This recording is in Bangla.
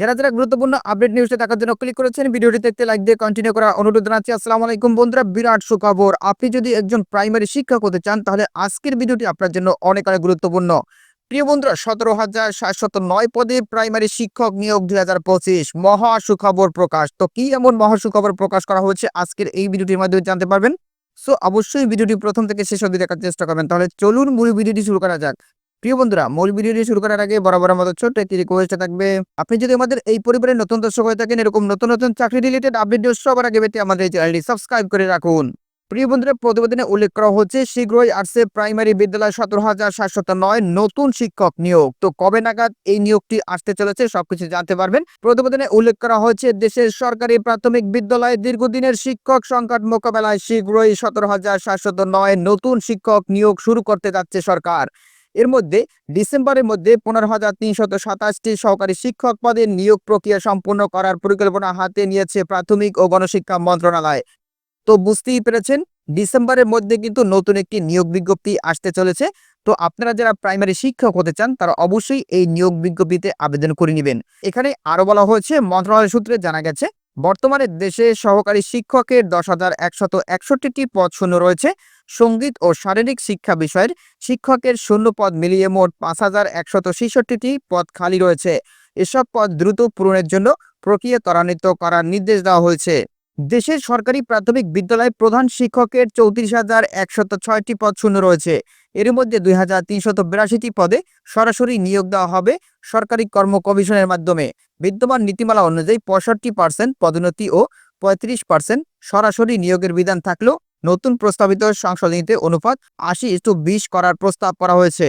যারা যারা গুরুত্বপূর্ণ আপডেট নিউজটা দেখার জন্য ক্লিক করেছেন, ভিডিওটি দেখতে লাইক দিয়ে কন্টিনিউ করার অনুরোধ জানাচ্ছি। আসসালামু আলাইকুম বন্ধুরা, বিরাট সুখবর। আপনি যদি একজন প্রাইমারি শিক্ষক হতে চান, তাহলে আজকের ভিডিওটি আপনার জন্য অনেক অনেক গুরুত্বপূর্ণ। প্রিয় বন্ধুরা, সতেরো হাজার সাতশত নয় পদে প্রাইমারি শিক্ষক নিয়োগ দুই হাজার পঁচিশ, মহা সুখবর প্রকাশ। তো কি এমন মহা সুখবর প্রকাশ করা হয়েছে? আজকের এই ভিডিওটির মাধ্যমে জানতে পারবেন। সো অবশ্যই ভিডিওটি প্রথম থেকে শেষ অবধি দেখার চেষ্টা করবেন। তাহলে চলুন মূল ভিডিওটি শুরু করা যাক। প্রিয় বন্ধুরা, মূল ভিডিওটি শুরু করার আগে বরাবর আমাদের ছোট্ট একটি রিকোয়েস্ট থাকবে। আপনি যদি আমাদের এই পরিবারের নতুন দর্শক হয়ে থাকেন, এরকম নতুন নতুন চাকরি রিলেটেড আপডেট সবার আগে পেতে আমাদের এই চ্যানেলটি সাবস্ক্রাইব করে রাখুন। প্রিয় বন্ধুরা, প্রতিবেদনে উল্লেখ করা হচ্ছে, শীঘ্রই আসছে প্রাইমারি বিদ্যালয় সতেরো হাজার সাতশত নয় নতুন শিক্ষক নিয়োগ। তো কবে নাগাদ এই নিয়োগটি আসতে চলেছে সবকিছু জানতে পারবেন। প্রতিবেদনে উল্লেখ করা হয়েছে, দেশের সরকারি প্রাথমিক বিদ্যালয়ে দীর্ঘদিনের শিক্ষক সংকট মোকাবেলায় শীঘ্রই সতেরো হাজার সাতশত নয় নতুন শিক্ষক নিয়োগ শুরু করতে যাচ্ছে সরকার। এর মধ্যে ডিসেম্বরের মধ্যে পনেরো হাজার তিনশত সাতাশটি সহকারী শিক্ষক পদের নিয়োগ প্রক্রিয়া সম্পূর্ণ করার পরিকল্পনা হাতে নিয়েছে প্রাথমিক ও গণশিক্ষা মন্ত্রণালয়। তো বুঝতেই পেরেছেন, ডিসেম্বরের মধ্যে কিন্তু নতুন একটি নিয়োগ বিজ্ঞপ্তি আসতে চলেছে। তো আপনারা যারা প্রাইমারি শিক্ষক হতে চান, তারা অবশ্যই এই নিয়োগ বিজ্ঞপ্তিতে আবেদন করে নেবেন। এখানে আরও বলা হয়েছে, মন্ত্রণালয় সূত্রে জানা গেছে বর্তমানে দেশে সহকারী শিক্ষকের দশ হাজার একশত একষট্টিটি পদ শূন্য রয়েছে। সংগীত ও শারীরিক শিক্ষা বিষয়ের শিক্ষকের শূন্য পদ মিলিয়ে মোট পাঁচ হাজার একশত ছেষট্টিটি পদ খালি রয়েছে। এসব পদ দ্রুত পূরণের জন্য প্রক্রিয়া ত্বরান্বিত করার নির্দেশ দেওয়া হয়েছে। দেশের সরকারি প্রাথমিক বিদ্যালয় প্রধান শিক্ষকের চৌত্রিশ হাজার একশত ছয়টি পদ শূন্য রয়েছে। এর মধ্যে দুই হাজার তিনশত বিরাশিটি পদে সরাসরি নিয়োগ দেওয়া হবে সরকারি কর্ম কমিশনের মাধ্যমে। বিদ্যমান নীতিমালা অনুযায়ী পঁয়ষট্টি পার্সেন্ট পদোন্নতি ও পঁয়ত্রিশ পার্সেন্ট সরাসরি নিয়োগের বিধান থাকলেও নতুন প্রস্তাবিত সংশোধনীতে অনুপাত আশি ইস্টু বিশ করার প্রস্তাব করা হয়েছে।